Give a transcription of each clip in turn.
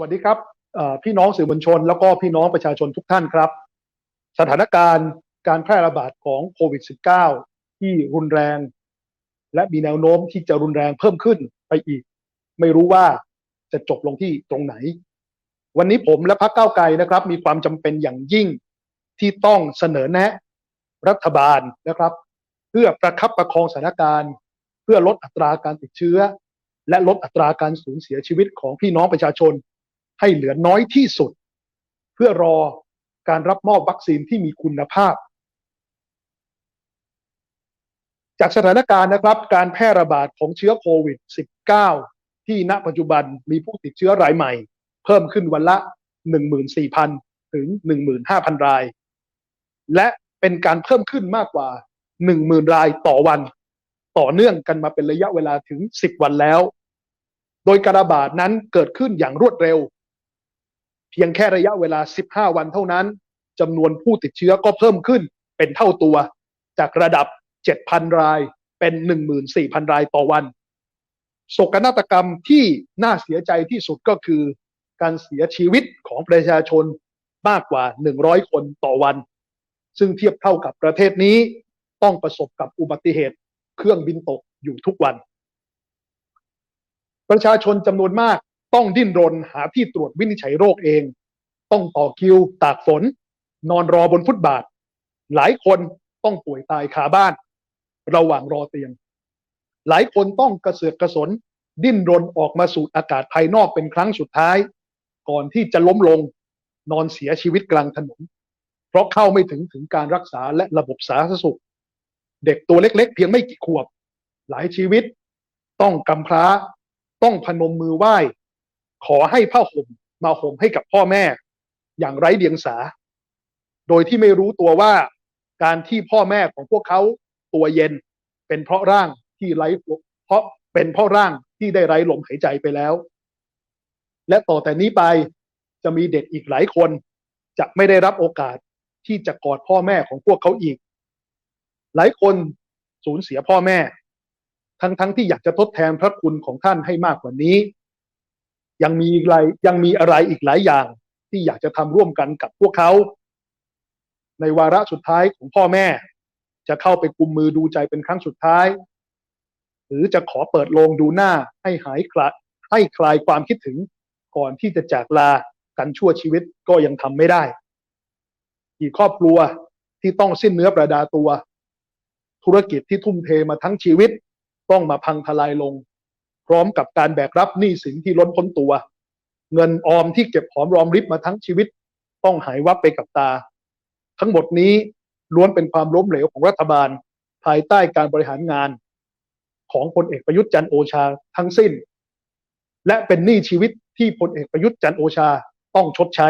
วัสดีครับพี่น้องสื่อมวลชน แล้วก็พี่น้องประชาชนทุกท่านครับ สถานการณ์การแพร่ระบาดของโควิด -19 ที่รุนแรง และมีแนวโน้มที่จะรุนแรงเพิ่มขึ้นไปอีก ไม่รู้ว่าจะจบลงที่ตรงไหน วันนี้ผมและพรรคก้าวไกลนะครับ มีความจำเป็นอย่างยิ่งที่ต้องเสนอแนะ รัฐบาลนะครับ เพื่อประคับประคองสถานการณ์ เพื่อลดอัตราการติดเชื้อ และลดอัตราการสูญเสียชีวิตของพี่น้องประชาชน ให้เหลือน้อยที่สุด เพื่อรอการรับมอบวัคซีนที่มีคุณภาพ จากสถานการณ์นะครับ การแพร่ระบาดของเชื้อโควิด -19 ที่ณปัจจุบันมีผู้ติดเชื้อรายใหม่ เพิ่มขึ้นวันละ 14,000 ถึง 15,000 ราย และเป็นการเพิ่มขึ้นมากกว่า 10,000 รายต่อวัน ต่อเนื่องกันมาเป็นระยะเวลาถึง 10 วันแล้ว โดยการระบาดนั้นเกิดขึ้นอย่างรวดเร็ว เพียงแค่ระยะเวลา 15 วันเท่านั้นจำนวนผู้ติดเชื้อก็เพิ่มขึ้นเป็นเท่าตัว จากระดับ 7,000 รายเป็น 14,000 รายต่อวันโศกนาฏกรรมที่น่าเสียใจที่สุดก็คือ การเสียชีวิตของประชาชนมากกว่า 100 คนต่อวัน ซึ่งเทียบเท่ากับประเทศนี้ต้องประสบกับอุบัติเหตุ เครื่องบินตกอยู่ทุกวัน ประชาชนจำนวนมาก ต้องดิ้นรนหาที่ตรวจวินิจฉัยโรคเอง ต้องต่อคิว ตากฝน นอนรอบนฟุตบาท หลายคนต้องป่วยตายคาบ้าน ระหว่างรอเตียง หลายคนต้องกระเสือกกระสน ดิ้นรนออกมาสูดอากาศภายนอกเป็นครั้งสุดท้าย ก่อนที่จะล้มลง นอนเสียชีวิตกลางถนน เพราะเข้าไม่ถึงถึงการรักษาและระบบสาธารณสุข เด็กตัวเล็ก ๆ เพียงไม่กี่ขวบ หลายชีวิต ต้องกำพร้า ต้องพนมมือไหว้ ขอให้ผ้าห่มมาห่มให้กับพ่อแม่ อย่างไร้เดียงสา โดยที่ไม่รู้ตัวว่าการที่พ่อแม่ของพวกเขาตัวเย็น เป็นเพราะร่างที่ไร้เพราะเป็นเพราะร่างที่ได้ไร้ลมหายใจไปแล้ว และต่อแต่นี้ไปจะมีเด็กอีกหลายคน จะไม่ได้รับโอกาสที่จะกอดพ่อแม่ของพวกเขาอีก หลายคนสูญเสียพ่อแม่ ทั้งๆทที่อยากจะทดแทนพระคุณของท่านให้มากกว่านี้ ยังมีอะไรยังมีอะไรอีกหลายอย่าง ที่อยากจะทำร่วมกันกับพวกเขา ในวาระสุดท้ายของพ่อแม่ จะเข้าไปกุมมือดูใจเป็นครั้งสุดท้าย หรือจะขอเปิดโลงดูหน้าให้หายคลาให้คลายความคิดถึงก่อนที่จะจากลากันชั่วชีวิตก็ยังทำไม่ได้อีกครอบครัวที่ต้องสิ้นเนื้อประดาตัว ธุรกิจที่ทุ่มเทมาทั้งชีวิต ต้องมาพังทลายลง พร้อมกับการแบกรับหนี้สินที่ล้นพ้นตัว เงินออมที่เก็บหอมรอมริบมาทั้งชีวิต ต้องหายวับไปกับตา ทั้งหมดนี้ล้วนเป็นความล้มเหลวของรัฐบาล ภายใต้การบริหารงาน ของพลเอกประยุทธ์จันโอชาทั้งสิ้น และเป็นหนี้ชีวิตที่พลเอกประยุทธ์จันโอชาต้องชดใช้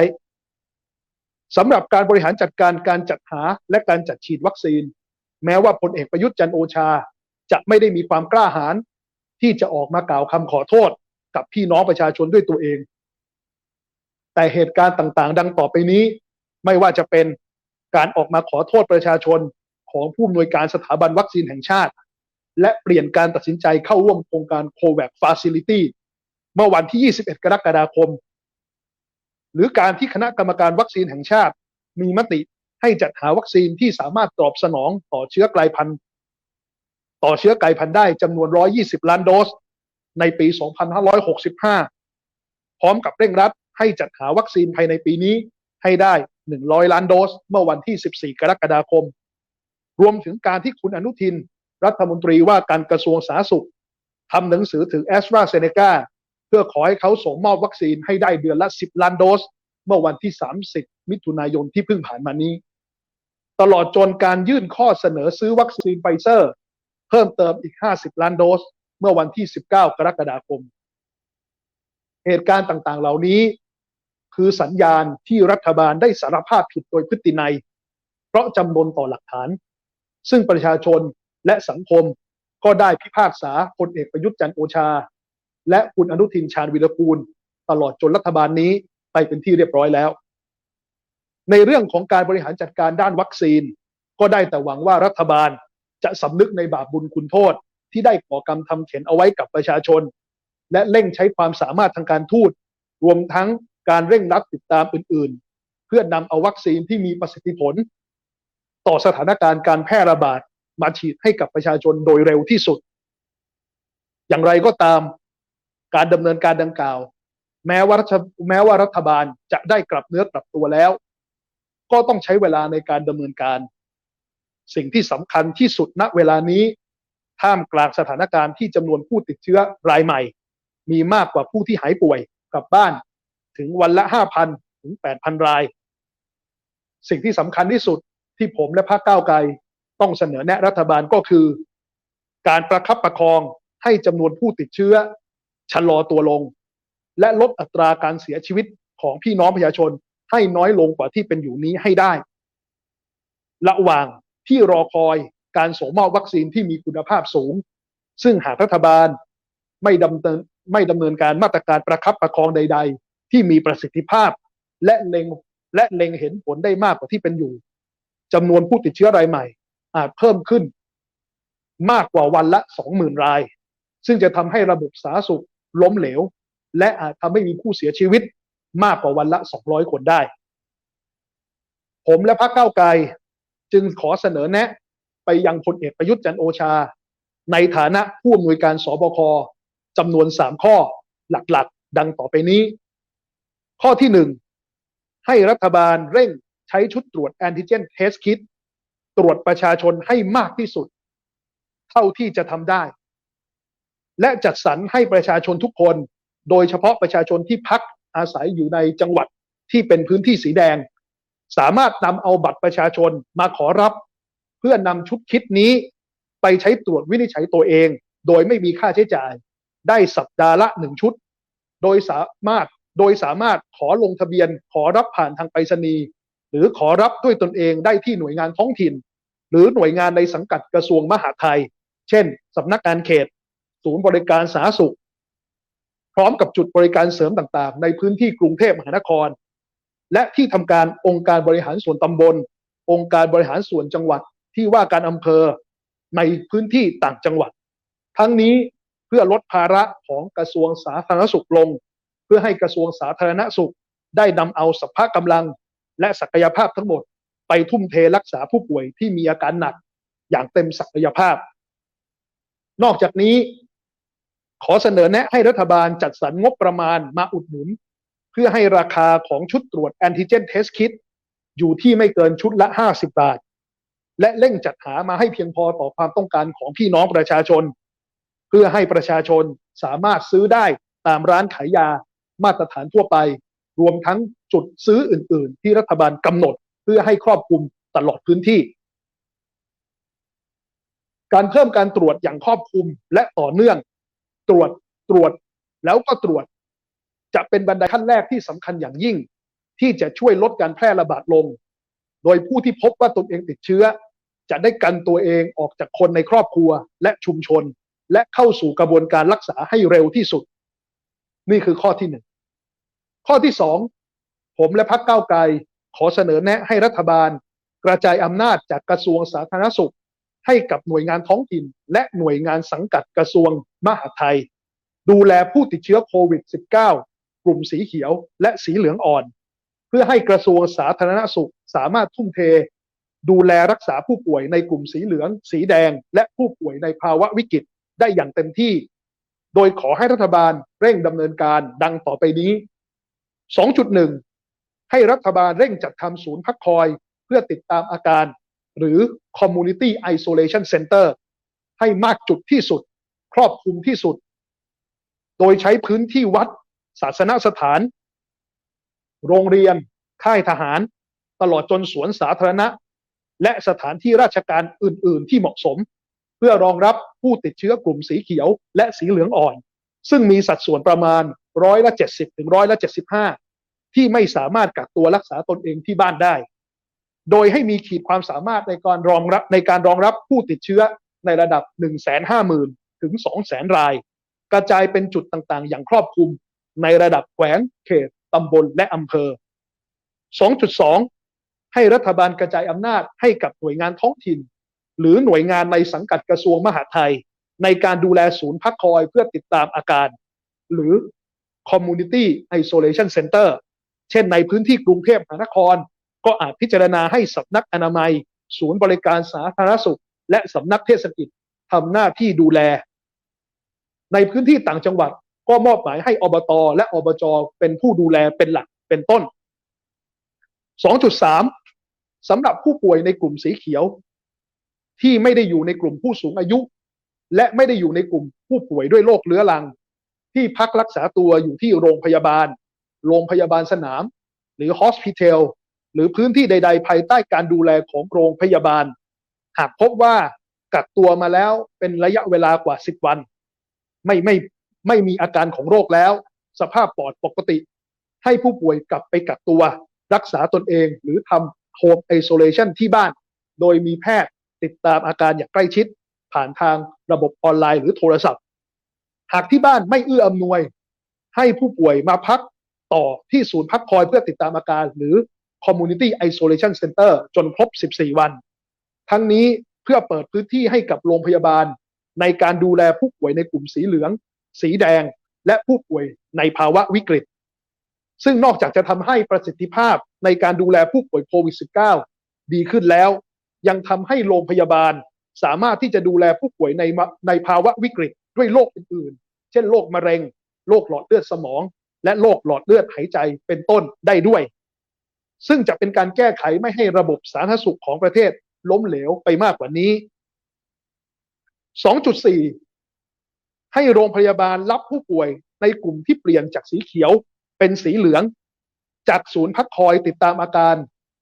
สำหรับการบริหารจัดการการจัดหาและการจัดฉีดวัคซีน แม้ว่าพลเอกประยุทธ์จันโอชา จะไม่ได้มีความกล้าหาญ ที่จะออกมากล่าวคำขอโทษกับพี่น้องประชาชนด้วยตัวเอง แต่เหตุการณ์ต่างๆ ดังต่อไปนี้ ไม่ว่าจะเป็นการออกมาขอโทษประชาชนของผู้อำนวยการสถาบันวัคซีนแห่งชาติ และเปลี่ยนการตัดสินใจเข้าร่วมโครงการโควัคฟาซิลิตี้เมื่อวันที่ 21 กรกฎาคม หรือการที่คณะกรรมการวัคซีนแห่งชาติ มีมติให้จัดหาวัคซีนที่สามารถตอบสนองต่อเชื้อกลายพันธุ์ ต่อเชื้อไกลายพันธุ์ได้จำนวน 120 ล้านโดส ในปี 2565 พร้อมกับเร่งรัดให้จัดหาวัคซีนภายในปีนี้ให้ได้ 100 ล้านโดส เมื่อวันที่ 14 กรกฎาคม รวมถึงการที่คุณอนุทิน รัฐมนตรีว่าการกระทรวงสาธารณสุขทำหนังสือถึงแอสตราเซเนกาเพื่อขอให้เขาส่งมอบวัคซีนให้ได้เดือนละ 10 ล้านโดส เมื่อวันที่ 30 มิถุนายนที่เพิ่งผ่านมานี้ ตลอดจนการยื่นข้อเสนอซื้อวัคซีนไฟเซอร์ เพิ่มเติมอีก 50 ล้านโดส เมื่อวันที่ 19 กรกฎาคม เหตุการณ์ต่างๆ เหล่านี้คือสัญญาณที่รัฐบาลได้สารภาพผิดโดยพฤตินัย เพราะจำนนต่อหลักฐาน ซึ่งประชาชนและสังคมก็ได้พิพากษาพลเอกประยุทธ์จันโอชา และคุณอนุทินชาญวิรกูล ตลอดจนรัฐบาลนี้ไปเป็นที่เรียบร้อยแล้ว ในเรื่องของการบริหารจัดการด้านวัคซีน ก็ได้แต่หวังว่ารัฐบาล จะสำนึกในบาปบุญคุณโทษ ที่ได้ก่อกรรมทำเข็นเอาไว้กับประชาชน และเร่งใช้ความสามารถทางการทูต รวมทั้งการเร่งรัดติดตามอื่น ๆ เพื่อนำเอาวัคซีนที่มีประสิทธิผล ต่อสถานการณ์การแพร่ระบาดมาฉีดให้กับประชาชนโดยเร็วที่สุด อย่างไรก็ตามการดำเนินการดังกล่าว แม้ว่ารัฐแม้ว่ารัฐบาลจะได้กลับเนื้อกลับตัวแล้ว ก็ต้องใช้เวลาในการดำเนินการ สิ่งที่สำคัญที่สุดณเวลานี้ ท่ามกลางสถานการณ์ที่จำนวนผู้ติดเชื้อรายใหม่ มีมากกว่าผู้ที่หายป่วยกลับบ้าน ถึงวันละ5,000ถึง8,000ราย สิ่งที่สำคัญที่สุดที่ผมและพรรคก้าวไกลต้องเสนอแนะรัฐบาลก็คือ การประคับประคองให้จำนวนผู้ติดเชื้อ ชะลอตัวลง และลดอัตราการเสียชีวิตของพี่น้องประชาชนให้น้อยลงกว่าที่เป็นอยู่นี้ให้ได้ ระหว่าง ที่รอคอยการส่งมอบวัคซีนที่มีคุณภาพสูง ซึ่งหากรัฐบาลไม่ดำเนินไม่ดำเนินการมาตรการประคับประคองใด ๆ ที่มีประสิทธิภาพ และเล็งและเล็งเห็นผลได้มากกว่าที่เป็นอยู่จำนวนผู้ติดเชื้อรายใหม่ อาจเพิ่มขึ้น มากกว่าวันละสองหมื่นราย ซึ่งจะทำให้ระบบสาธารณสุขล้มเหลว และอาจทำให้มีผู้เสียชีวิตมากกว่าวันละ200คนได้ ผมและพรรคก้าวไกล จึงขอเสนอแนะ ไปยังพลเอกประยุทธ์จันโอชา ในฐานะผู้อำนวยการสบคจำนวน3ข้อหลักๆ ดังต่อไปนี้ ข้อที่1ให้รัฐบาลเร่งใช้ชุดตรวจแอนติเจนเทสคิดตรวจประชาชนให้มากที่สุด เท่าที่จะทำได้ และจัดสรรให้ประชาชนทุกคน โดยเฉพาะประชาชนที่พักอาศัยอยู่ในจังหวัดที่เป็นพื้นที่สีแดง สามารถนำเอาบัตรประชาชนมาขอรับ เพื่อนำชุดคิดนี้ ไปใช้ตรวจวินิจฉัยตัวเอง โดยไม่มีค่าใช้จ่าย ได้สัปดาห์ละหนึ่งชุด โดยสามารถโดยสามารถขอลงทะเบียนขอรับผ่านทางไปรษณีย์หรือขอรับด้วยตนเองได้ที่หน่วยงานท้องถิ่น หรือหน่วยงานในสังกัดกระทรวงมหาดไทย เช่นสำนักงานเขต ศูนย์บริการสาธารณสุข พร้อมกับจุดบริการเสริมต่างๆ ในพื้นที่กรุงเทพมหานคร และที่ทำการองค์การบริหารส่วนตำบล องค์การบริหารส่วนจังหวัดที่ว่าการอำเภอในพื้นที่ต่างจังหวัด ทั้งนี้เพื่อลดภาระของกระทรวงสาธารณสุขลง เพื่อให้กระทรวงสาธารณสุขได้นำเอาสภาพกำลัง และศักยภาพทั้งหมด ไปทุ่มเทรักษาผู้ป่วยที่มีอาการหนักอย่างเต็มศักยภาพ นอกจากนี้ ขอเสนอแนะให้รัฐบาลจัดสรรงบประมาณมาอุดหนุน พื่อให้ราคาของชุดตรวจแอนติเจนเทสคิดอยู่ที่ไม่เกินชุดละ 50 บาท และเร่งจัดหามาให้เพียงพอต่อความต้องการของพี่น้องประชาชน เพื่อให้ประชาชนสามารถซื้อได้ตามร้านขายยามาตรฐานทั่วไป รวมทั้งจุดซื้ออื่น ๆ ที่รัฐบาลกำหนดเพื่อให้ครอบคลุมตลอดพื้นที่ การเพิ่มการตรวจอย่างครอบคลุมและต่อเนื่อง ตรวจตรวจแล้วก็ตรวจ จะเป็นบันไดขั้นแรกที่สำคัญอย่างยิ่ง ที่จะช่วยลดการแพร่ระบาดลง โดยผู้ที่พบว่าตนเองติดเชื้อ จะได้กันตัวเองออกจากคนในครอบครัวและชุมชน และเข้าสู่กระบวนการรักษาให้เร็วที่สุด นี่คือข้อที่หนึ่งข้อที่สองผมและพรรคก้าไกลขอเสนอแนะให้รัฐบาล กระจายอำนาจจากกระทรวงสาธารณสุข ให้กับหน่วยงานท้องถิ่น และหน่วยงานสังกัดกระทรวงมหาดไทย ดูแลผู้ติดเชื้อโควิด -19 ก ลุ่มสีเขียวและสีเหลืองอ่อน เพื่อให้กระทรวงสาธารณสุขสามารถทุ่มเท ดูแลรักษาผู้ป่วยในกลุ่มสีเหลือง สีแดง และผู้ป่วยในภาวะวิกฤตได้อย่างเต็มที่ โดยขอให้รัฐบาลเร่งดำเนินการดังต่อไปนี้ 2.1 ให้รัฐบาลเร่งจัดทำศูนย์พักคอยเพื่อติดตามอาการ หรือ Community Isolation Center ให้มากจุดที่สุด ครอบคลุมที่สุด โดยใช้พื้นที่วัด ศาสนสถาน โรงเรียน ค่ายทหาร ตลอดจนสวนสาธารณะ และสถานที่ราชการอื่น ๆ ที่เหมาะสม เพื่อรองรับผู้ติดเชื้อกลุ่มสีเขียว และสีเหลืองอ่อน ซึ่งมีสัดส่วนประมาณร้อยละเจ็ดสิบถึงร้อยละเจ็ดสิบห้าที่ไม่สามารถกักตัวรักษาตนเองที่บ้านได้ โดยให้มีขีดความสามารถในการรองรับในการรองรับผู้ติดเชื้อในระดับ 1 5 0 0 0 0 ถึง 2 0 0 0 0ราย กระจายเป็นจุดต่างๆ อย่างครอบคลุม ในระดับแขวงเขตตำบลและอำเภอ 2.2 ให้รัฐบาลกระจายอำนาจให้กับหน่วยงานท้องถิ่น หรือหน่วยงานในสังกัดกระทรวงมหาดไทย ในการดูแลศูนย์พักคอยเพื่อติดตามอาการ หรือ Community Isolation Center เช่นในพื้นที่กรุงเทพมหานคร ก็อาจพิจารณาให้สำนักอนามัย ศูนย์บริการสาธารณสุข และสำนักเทศกิจทำหน้าที่ดูแล ในพื้นที่ต่างจังหวัด ก็มอบหมายให้อบต และอบจเป็นผู้ดูแลเป็นหลักเป็นต้น 2.3สำหรับผู้ป่วยในกลุ่มสีเขียว ที่ไม่ได้อยู่ในกลุ่มผู้สูงอายุ และไม่ได้อยู่ในกลุ่มผู้ป่วยด้วยโรคเรื้อรัง ที่พักรักษาตัวอยู่ที่โรงพยาบาล โรงพยาบาลสนาม หรือฮอสพิทอลหรือพื้นที่ใด ๆ ภายใต้การดูแลของโรงพยาบาล หากพบว่ากักตัวมาแล้วเป็นระยะเวลากว่า 10 วัน ไม่ไม่ ไม่มีอาการของโรคแล้ว สภาพปอดปกติ ให้ผู้ป่วยกลับไปกักตัว รักษาตนเองหรือทำโฮมไอโซเลชันที่บ้าน โดยมีแพทย์ติดตามอาการอย่างใกล้ชิด ผ่านทางระบบออนไลน์หรือโทรศัพท์ หากที่บ้านไม่เอื้ออำนวย ให้ผู้ป่วยมาพักต่อที่ศูนย์พักคอยเพื่อติดตามอาการ หรือ Community Isolation Center จนครบ 14 วัน ทั้งนี้เพื่อเปิดพื้นที่ให้กับโรงพยาบาล ในการดูแลผู้ป่วยในกลุ่มสีเหลือง สีแดง และผู้ป่วยในภาวะวิกฤต ซึ่งนอกจากจะทำให้ประสิทธิภาพในการดูแลผู้ป่วยโควิด -19 ดีขึ้นแล้ว ยังทำให้โรงพยาบาลสามารถที่จะดูแลผู้ป่วยในในภาวะวิกฤตด้วยโรคอื่นๆ เช่นโรคมะเร็ง โรคหลอดเลือดสมอง และโรคหลอดเลือดหายใจเป็นต้นได้ด้วย ซึ่งจะเป็นการแก้ไขไม่ให้ระบบสาธารณสุขของประเทศล้มเหลวไปมากกว่านี้ 2.4 ให้โรงพยาบาลรับผู้ป่วยในกลุ่มที่เปลี่ยนจากสีเขียวเป็นสีเหลืองจากศูนย์พักคอยติดตามอาการ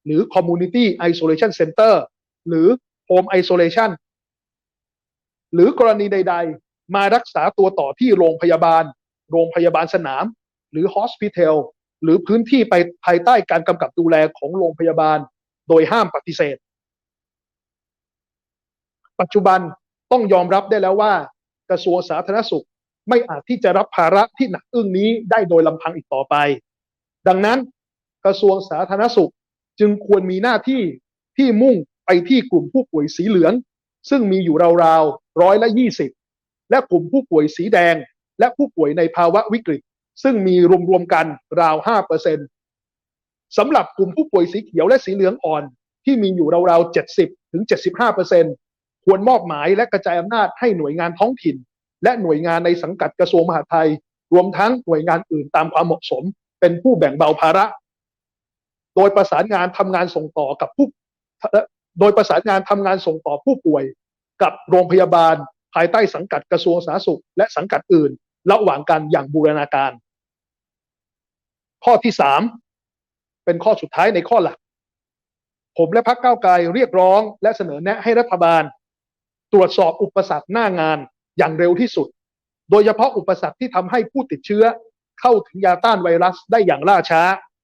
หรือ Community Isolation Center หรือ Home Isolation หรือกรณีใด ๆ มารักษาตัวต่อที่โรงพยาบาล โรงพยาบาลสนาม หรือ Hospital หรือพื้นที่ไปภายใต้การกำกับดูแลของโรงพยาบาล โดยห้ามปฏิเสธ ปัจจุบันต้องยอมรับได้แล้วว่า กระทรวงสาธารณสุข ไม่อาจที่จะรับภาระที่หนักอึ้งนี้ได้โดยลำพังอีกต่อไป ดังนั้นกระทรวงสาธารณสุขจึงควรมีหน้าที่ที่มุ่งไปที่กลุ่มผู้ป่วยสีเหลือง ซึ่งมีอยู่ราวๆร้อยละยี่สิบและกลุ่มผู้ป่วยสีแดง และผู้ป่วยในภาวะวิกฤต ซึ่งมีรวมๆกันราวห้าเปอร์เซ็นสำหรับกลุ่มผู้ป่วยสีเขียวและสีเหลืองอ่อน ที่มีอยู่ราวๆเจ็ดสิบถึงเจ็ดสิบห้าเปอร์เซ็นต์ ควรมอบหมายและกระจายอำนาจให้หน่วยงานท้องถิ่น และหน่วยงานในสังกัดกระทรวงมหาดไทย รวมทั้งหน่วยงานอื่นตามความเหมาะสม เป็นผู้แบ่งเบาภาระ โดยประสานงานทำงานส่งต่อกับผู้โดยประสานงานทำงานส่งต่อผู้ป่วย กับโรงพยาบาล ภายใต้สังกัดกระทรวงสาธารณสุข และสังกัดอื่น ระหว่างกันอย่างบูรณาการ ข้อที่สามเป็นข้อสุดท้ายในข้อหลัก ผมและพรรคก้าไกลเรียกร้อง และเสนอแนะให้รัฐบาล รวจสอบอุปสรรคหน้างานอย่างเร็วที่สุด โดยเฉพาะอุปสรรคที่ทำให้ผู้ติดเชื้อ เข้าถึงยาต้านไวรัสได้อย่างล่าช้า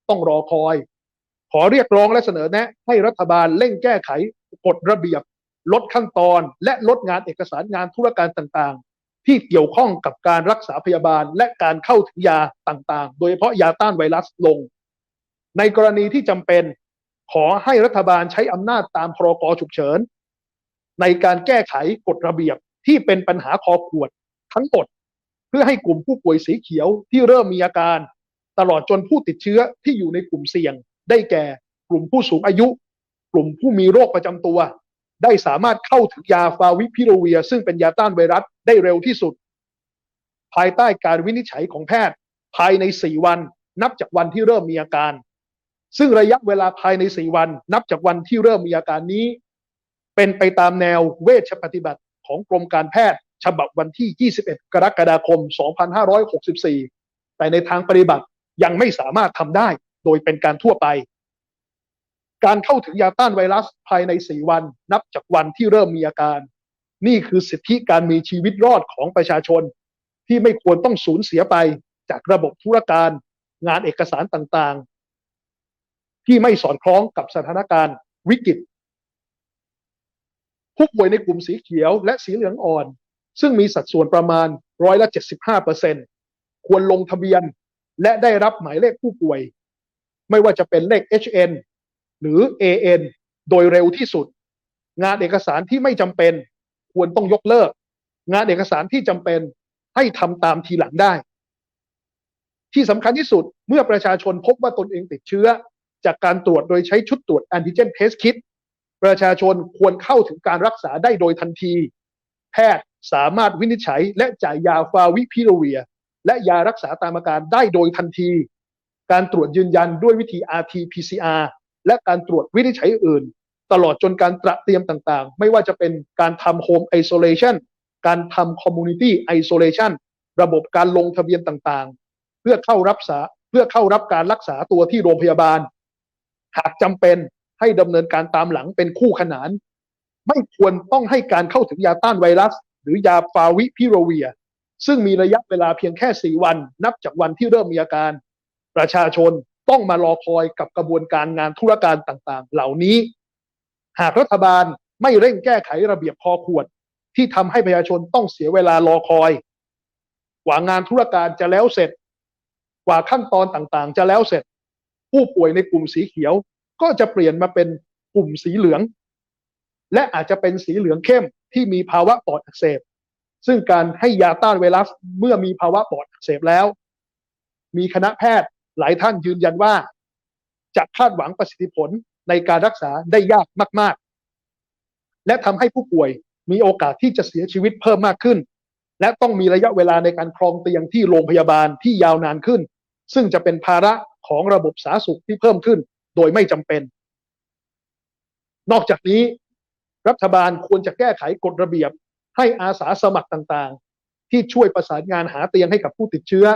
ต้องรอคอย ขอเรียกร้องและเสนอแนะ ให้รัฐบาลเร่งแก้ไขกฎระเบียบ ลดขั้นตอน และลดงานเอกสารงานธุรการต่างๆ ที่เกี่ยวข้องกับการรักษาพยาบาลและการเข้าถึงยาต่างๆ โดยเฉพาะยาต้านไวรัสลง ในกรณีที่จำเป็นขอให้รัฐบาลใช้อำนาจตามพรกฉุกเฉิน ในการแก้ไขกฎระเบียบที่เป็นปัญหาคอขวดทั้งหมด เพื่อให้กลุ่มผู้ป่วยสีเขียวที่เริ่มมีอาการ ตลอดจนผู้ติดเชื้อที่อยู่ในกลุ่มเสี่ยง ได้แก่กลุ่มผู้สูงอายุ กลุ่มผู้มีโรคประจำตัว ได้สามารถเข้าถึงยาฟาวิพิโรเวีย ซึ่งเป็นยาต้านไวรัสได้เร็วที่สุด ภายใต้การวินิจฉัยของแพทย์ ภายใน 4 วัน นับจากวันที่เริ่มมีอาการ ซึ่งระยะเวลาภายใน 4 วัน นับจากวันที่เริ่มมีอาการนี้ เป็นไปตามแนวเวชปฏิบัติของกรมการแพทย์ ฉบับวันที่ 21 กรกฎาคม 2564 แต่ในทางปฏิบัติยังไม่สามารถทำได้โดยเป็นการทั่วไป การเข้าถึงยาต้านไวรัสภายใน 4 วัน นับจากวันที่เริ่มมีอาการ นี่คือสิทธิการมีชีวิตรอดของประชาชน ที่ไม่ควรต้องสูญเสียไปจากระบบธุรการ งานเอกสารต่างๆ ที่ไม่สอดคล้องกับสถานการณ์วิกฤต ผู้ป่วยในกลุ่มสีเขียวและสีเหลืองอ่อน ซึ่งมีสัดส่วนประมาณร้อยละ75เปอร์เซ็นควรลงทะเบียนและได้รับหมายเลขผู้ป่วย ไม่ว่าจะเป็นเลข HN หรือ AN โดยเร็วที่สุด งานเอกสารที่ไม่จำเป็น ควรต้องยกเลิก งานเอกสารที่จำเป็นให้ทำตามทีหลังได้ ที่สำคัญที่สุดเมื่อประชาชนพบว่าตนเองติดเชื้อ จากการตรวจโดยใช้ชุดตรวจแอนติเจนเทสคิด ประชาชนควรเข้าถึงการรักษาได้โดยทันที แพทย์สามารถวินิจฉัยและจ่ายยาฟาวิพิโรเวีย และยารักษาตามอาการได้โดยทันที การตรวจยืนยันด้วยวิธี RT-PCR และการตรวจวินิจฉัยอื่น ตลอดจนการตระเตรียมต่างๆ ไม่ว่าจะเป็นการทำ Home Isolation การทำ Community Isolation ระบบการลงทะเบียนต่างๆ เพื่อเข้ารับษาเพื่อเข้ารับการรักษาตัวที่โรงพยาบาล หากจำเป็น ให้ดำเนินการตามหลังเป็นคู่ขนาน ไม่ควรต้องให้การเข้าถึงยาต้านไวรัส หรือยาฟาวิพิโรเวีย ซึ่งมีระยะเวลาเพียงแค่ 4 วัน นับจากวันที่เริ่มมีอาการ ประชาชนต้องมารอคอยกับกระบวนการงานธุรการต่างๆ เหล่านี้ หากรัฐบาลไม่เร่งแก้ไขระเบียบคอขวด ที่ทำให้ประชาชนต้องเสียเวลารอคอยกว่างานธุรการจะแล้วเสร็จ กว่าขั้นตอนต่างๆ จะแล้วเสร็จ ผู้ป่วยในกลุ่มสีเขียว ก็จะเปลี่ยนมาเป็นกลุ่มสีเหลือง และอาจจะเป็นสีเหลืองเข้มที่มีภาวะปอดอักเสบ ซึ่งการให้ยาต้านไวรัสเมื่อมีภาวะปอดอักเสบแล้ว มีคณะแพทย์หลายท่านยืนยันว่า จะคาดหวังประสิทธิผลในการรักษาได้ยากมาก ๆ และทำให้ผู้ป่วยมีโอกาสที่จะเสียชีวิตเพิ่มมากขึ้น และต้องมีระยะเวลาในการครองเตียงที่โรงพยาบาลที่ยาวนานขึ้น ซึ่งจะเป็นภาระของระบบสาธารณสุขที่เพิ่มขึ้น โดยไม่จำเป็น นอกจากนี้รัฐบาลควรจะแก้ไขกฎระเบียบ ให้อาสาสมัครต่างๆ ที่ช่วยประสานงานหาเตียงให้กับผู้ติดเชื้อ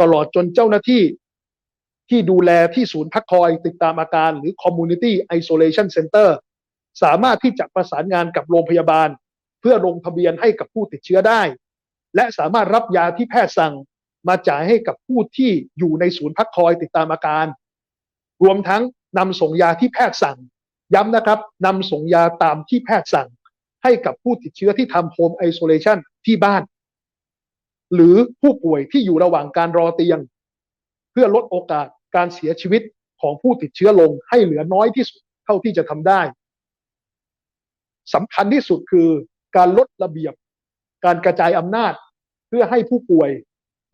ตลอดจนเจ้าหน้าที่ ที่ดูแลที่ศูนย์พักคอยติดตามอาการหรือ Community Isolation Center สามารถที่จะประสานงานกับโรงพยาบาล เพื่อลงทะเบียนให้กับผู้ติดเชื้อได้ และสามารถรับยาที่แพทย์สั่งมาจ่ายให้กับผู้ที่อยู่ในศูนย์พักคอยติดตามอาการ รวมทั้งนำส่งยาที่แพทย์สั่ง ย้ำนะครับนำส่งยาตามที่แพทย์สั่ง ให้กับผู้ติดเชื้อที่ทำ Home Isolation ที่บ้าน หรือผู้ป่วยที่อยู่ระหว่างการรอเตียง เพื่อลดโอกาสการเสียชีวิตของผู้ติดเชื้อลงให้เหลือน้อยที่สุดเท่าที่จะทำได้สำคัญที่สุดคือการลดระเบียบ การกระจายอำนาจ เพื่อให้ผู้ป่วย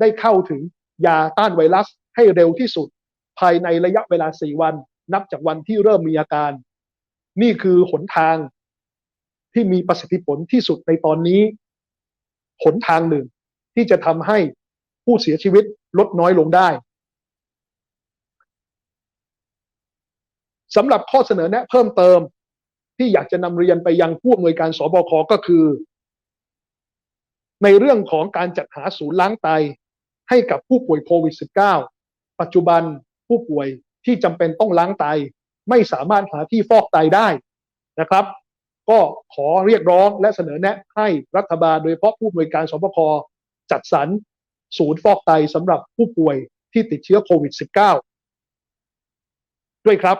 ได้เข้าถึงยาต้านไวรัสให้เร็วที่สุด ภายในระยะเวลา 4 วัน นับจากวันที่เริ่มมีอาการ นี่คือหนทางที่มีประสิทธิผลที่สุดในตอนนี้ หนทางหนึ่งที่จะทำให้ผู้เสียชีวิตลดน้อยลงได้สำหรับข้อเสนอแนะเพิ่มเติม ที่อยากจะนำเรียนไปยังผู้อำนวยการสบคก็คือ ในเรื่องของการจัดหาศูนย์ล้างไตให้กับผู้ป่วยโควิด -19 ปัจจุบัน ผู้ป่วยที่จำเป็นต้องล้างไต ไม่สามารถหาที่ฟอกไตได้นะครับ ก็ขอเรียกร้องและเสนอแนะให้รัฐบาลโดยเฉพาะผู้อำนวยการสบคจัดสรรศูนย์ฟอกไตสำหรับผู้ป่วยที่ติดเชื้อโควิด -19 ด้วยครับ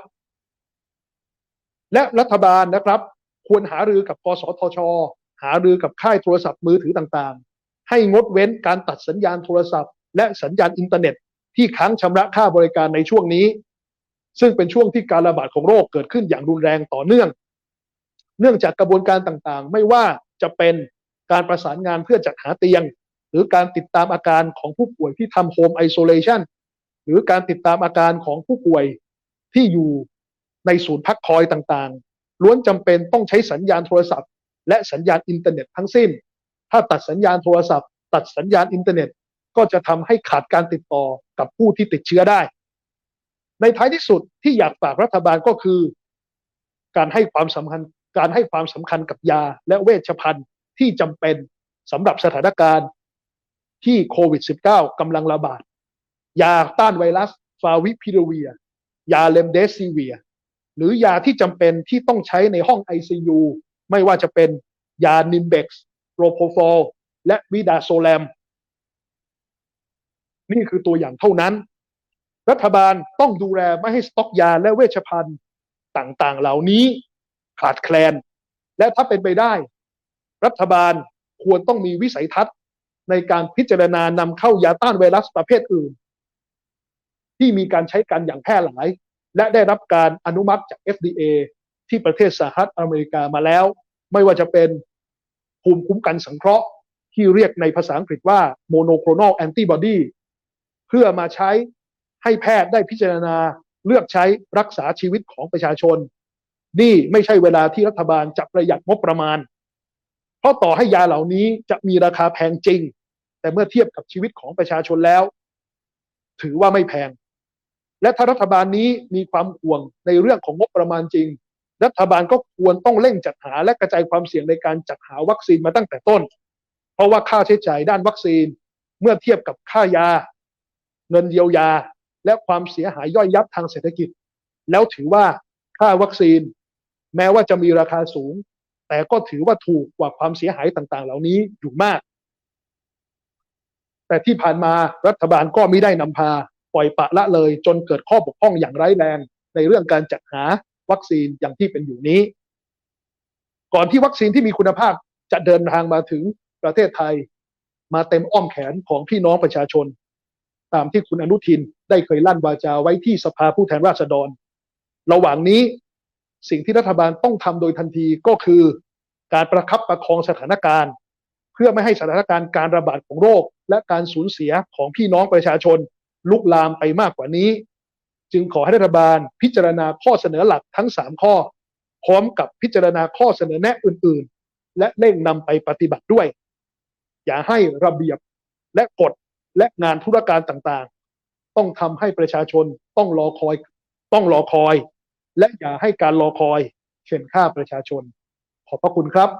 และรัฐบาลนะครับ ควรหารือกับกสทช หารือกับค่ายโทรศัพท์มือถือต่างๆ ให้งดเว้นการตัดสัญญาณโทรศัพท์ และสัญญาณอินเทอร์เน็ต ที่ค้างชำระค่าบริการในช่วงนี้ ซึ่งเป็นช่วงที่การระบาดของโรคเกิดขึ้นอย่างรุนแรงต่อเนื่อง เนื่องจากกระบวนการต่างๆ ไม่ว่าจะเป็นการประสานงานเพื่อจัดหาเตียง หรือการติดตามอาการของผู้ป่วยที่ทำโฮมไอโซเลชันหรือการติดตามอาการของผู้ป่วยที่อยู่ในศูนย์พักคอยต่างๆ ล้วนจำเป็นต้องใช้สัญญาณโทรศัพท์ และสัญญาณอินเทอร์เน็ตทั้งสิ้น ถ้าตัดสัญญาณโทรศัพท์ ตัดสัญญาณอินเทอร์เน็ต ก็จะทำให้ขาดการติดต่อกับผู้ที่ติดเชื้อได้ ในท้ายที่สุดที่อยากฝากรัฐบาลก็คือ การให้ความสำคัญการให้ความสำคัญกับยาและเวชภัณฑ์ที่จำเป็นสำหรับสถานการณ์ที่โควิด -19 กำลังระบาด ยาต้านไวรัสฟาวิพิโรเวีย ยาเลมเดซิเวีย หรือยาที่จำเป็นที่ต้องใช้ในห้อง ICU ไม่ว่าจะเป็นยานิมเบ็กซ์โรโพฟอลและวิดาโซแลม นี่คือตัวอย่างเท่านั้น รัฐบาลต้องดูแลไม่ให้สต็อกยาและเวชภัณฑ์ต่างๆ เหล่านี้ขาดแคลน และถ้าเป็นไปได้ รัฐบาลควรต้องมีวิสัยทัศน์ในการพิจารณานำเข้ายาต้านไวรัสประเภทอื่น ที่มีการใช้กันอย่างแพร่หลาย และได้รับการอนุมัติจาก FDA ที่ประเทศสหรัฐอเมริกามาแล้ว ไม่ว่าจะเป็นภูมิคุ้มกันสังเคราะห์ที่เรียกในภาษาอังกฤษว่า monoclonal antibody พื่อมาใช้ให้แพทย์ได้พิจารณาเลือกใช้รักษาชีวิตของประชาชน นี่ไม่ใช่เวลาที่รัฐบาลจะประหยัดงบประมาณ เพราะต่อให้ยาเหล่านี้จะมีราคาแพงจริง แต่เมื่อเทียบกับชีวิตของประชาชนแล้ว ถือว่าไม่แพง และถ้ารัฐบาลนี้มีความห่วงในเรื่องของงบประมาณจริง รัฐบาลก็ควรต้องเร่งจัดหาและกระจายความเสี่ยงในการจัดหาวัคซีนมาตั้งแต่ต้น เพราะว่าค่าใช้จ่ายด้านวัคซีน เมื่อเทียบกับค่ายา เงินเยียวยา และความเสียหายย่อยยับทางเศรษฐกิจ แล้วถือว่าค่าวัคซีน แม้ว่าจะมีราคาสูง แต่ก็ถือว่าถูกกว่าความเสียหายต่างๆ เหล่านี้อยู่มาก แต่ที่ผ่านมารัฐบาลก็ไม่ได้นำพา ปล่อยปะละเลย จนเกิดข้อบกพร่องอย่างร้ายแรง ในเรื่องการจัดหาวัคซีนอย่างที่เป็นอยู่นี้ ก่อนที่วัคซีนที่มีคุณภาพจะเดินทางมาถึงประเทศไทย มาเต็มอ้อมแขนของพี่น้องประชาชน ตามที่คุณอนุทินได้เคยลั่นวาจาไว้ที่สภาผู้แทนราษฎร ระหว่างนี้สิ่งที่รัฐบาลต้องทำโดยทันทีก็คือ การประคับประคองสถานการณ์ เพื่อไม่ให้สถานการณ์การระบาดของโรค และการสูญเสียของพี่น้องประชาชน ลุกลามไปมากกว่านี้ จึงขอให้รัฐบาลพิจารณาข้อเสนอหลักทั้ง 3 ข้อ พร้อมกับพิจารณาข้อเสนอแนะอื่น ๆ และเร่งนำไปปฏิบัติด้วย อย่าให้ระเบียบและกฎ และงานธุรการต่างๆ ต้องทำให้ประชาชนต้องรอคอย ต้องรอคอย และอย่าให้การรอคอยเข็นค่าประชาชน ขอบพระคุณครับ